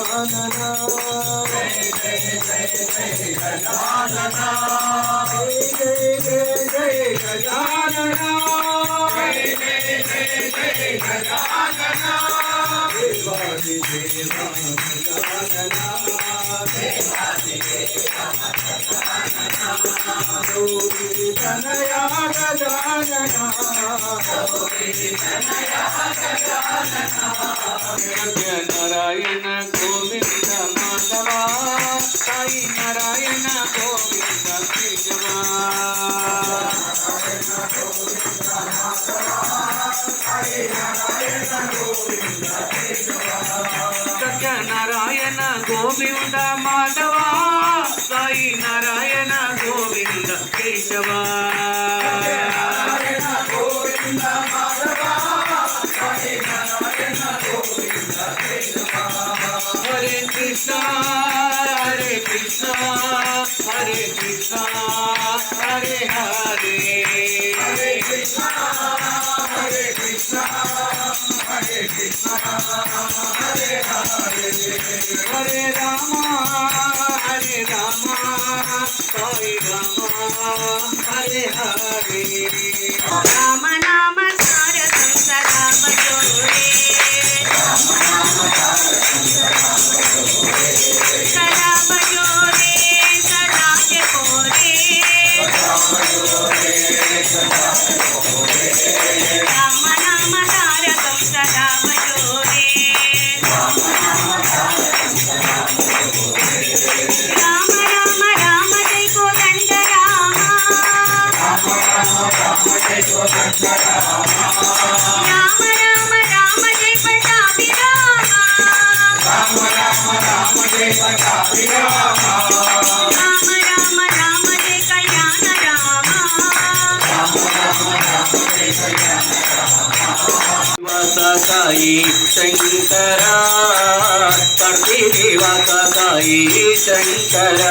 గజాననా Govinda Madhava Sai Narayana Govinda Keshava Hare Krishna Hare Krishna Hare Krishna Hare Hare Hare Krishna Hare Krishna Hare Krishna Hare Hare Hare Rama Hare Rama, Hare Rama, Hare Hare. Rama Rama. Rama జై కళ్యాణ రామ సాయి శంకర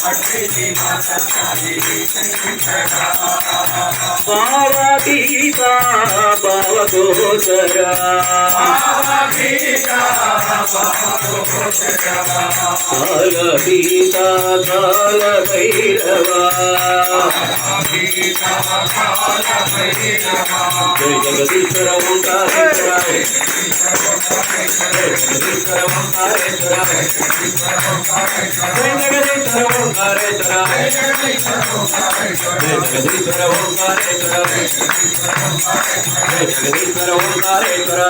కర్తి దేవత సాయి శంకర భావగీత భావగోచర కాలగీత కాల భైరవా జయ జగదీశ్వర ఓంకారేశ్వర జయ జగదీశ్వర ఓంకారేశ్వర జయ జగదీశ్వర ఓంకారేశ్వర జయ జగదీశ్వర ఓంకారేశ్వర జయ జగదీశ్వర ఓంకారేశ్వర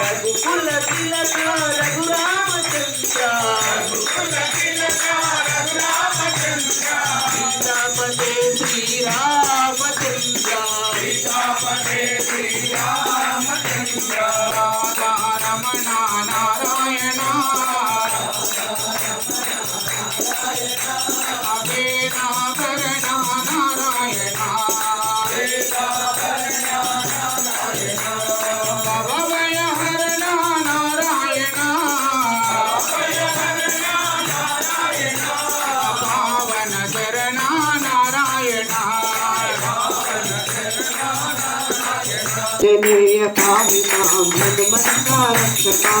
రఘుకుల తిలక ఆంజనేయ పావినాం హనుమంతారక్షమా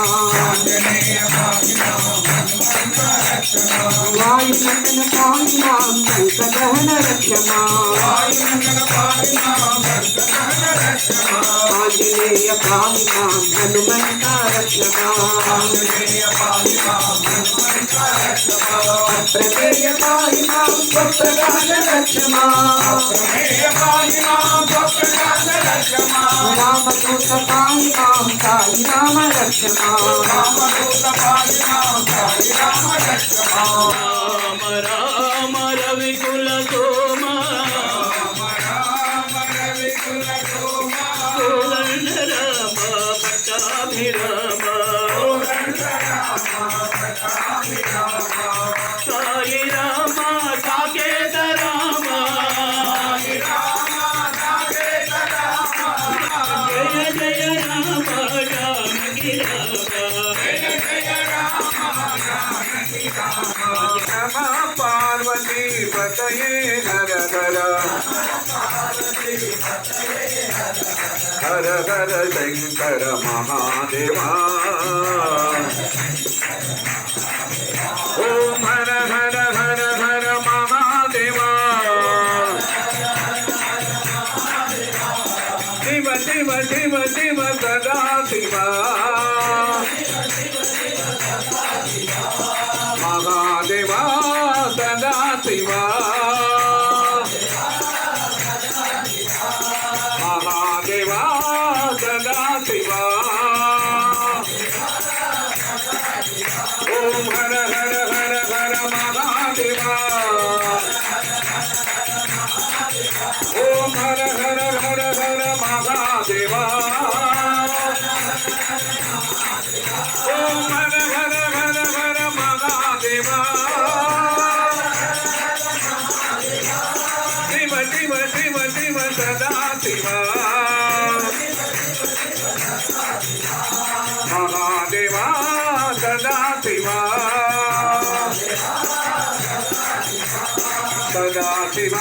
వాయుమండల పావినాం భూతదహన రక్షమా ఆంజనేయ పావినాం హనుమంతారక్షమా ప్రమేయ పావినాం స్వప్రకాశ రక్షమా రామదూత సాయి రామ రక్షమా రామ రామ రవికుల పార్వతీపతయే హర హర హర హర శంకర మహాదేవా. ఓ ఓం హర హర హర హర మహాదేవా ఓం హర హర హర హర మహాదేవా శివ శివ శివ శివ సదా శివ మహాదేవా సదా శివ సదా శివ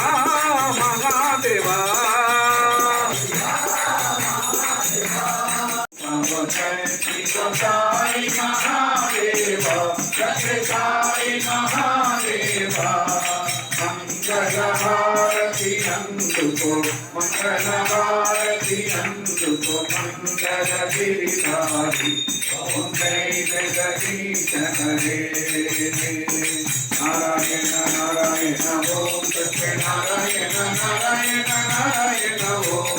మంగళహారతి అందుకో మంగళహారతి అందుకో మంగళ గిరిధారి ఓం జై జగదీశ హరే నారాయణ నారాయణ ఓం సత్యనారాయణ నారాయణ నారాయణ ఓం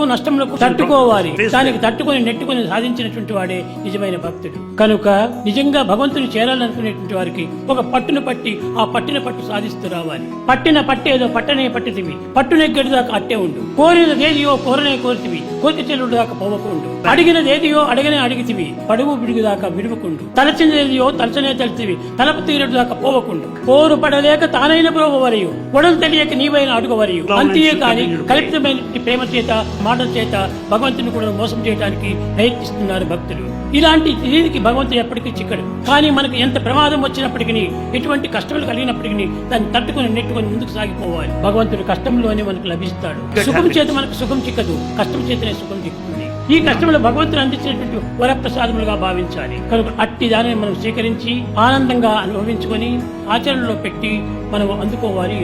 కష్టములకు నష్టములకు తట్టుకోవాలి. దానికి తట్టుకొని నెట్టుకొని సాధించినటువంటి వాడే నిజమైన భక్తుడు. కనుక నిజంగా భగవంతుని చేరాలనుకునేటువంటి వారికి ఒక పట్టును పట్టి ఆ పట్టిన పట్టు సాధిస్తూ రావాలి. పట్టిన పట్టేదో పట్టనే పట్టితివి పట్టు నెగ్గడి దాకా అట్టే ఉండు. కోరినదేదియో కోరనే కోరితివి. కోతి చెల్లుడు దాకా పోవకుండు. అడిగినదేదియో అడగనే అడిగితివి. పడుగు బిడుగు దాకా విడువకుండు తలచినదేదియో తలచనే తలితివి తలపు తీరడు దాకా పోవకుండు. పోరు పడలేక తానైన ప్రోవ వరయు. గుణం తెలియక నీవైన అడుగు వరయు. అంతే కాని కల్పితమైన ప్రేమ చేత మాటల చేత భగవంతుని కూడా మోసం చేయడానికి ప్రయత్నిస్తున్నారు భక్తులు. ఇలాంటి దీనికి భగవంతుడు ఎప్పటికీ చిక్కడు. కానీ మనకు ఎంత ప్రమాదం వచ్చినప్పటికీ ఎటువంటి కష్టములు కలిగినప్పటికీ దాన్ని తట్టుకొని నెట్టుకొని ముందుకు సాగిపోవాలి. భగవంతుడు కష్టంలోనే మనకు లభిస్తాడు. సుఖం చేత మనకు సుఖం చిక్కదు. కష్టం చేతనే సుఖం చిక్కుతుంది. ఈ కష్టములు భగవంతుడు అందించినటువంటి వరప్రసాదములుగా భావించాలి. కనుక అట్టి దానిని మనం స్వీకరించి ఆనందంగా అనుభవించుకొని ఆచరణలో పెట్టి మనం అందుకోవాలి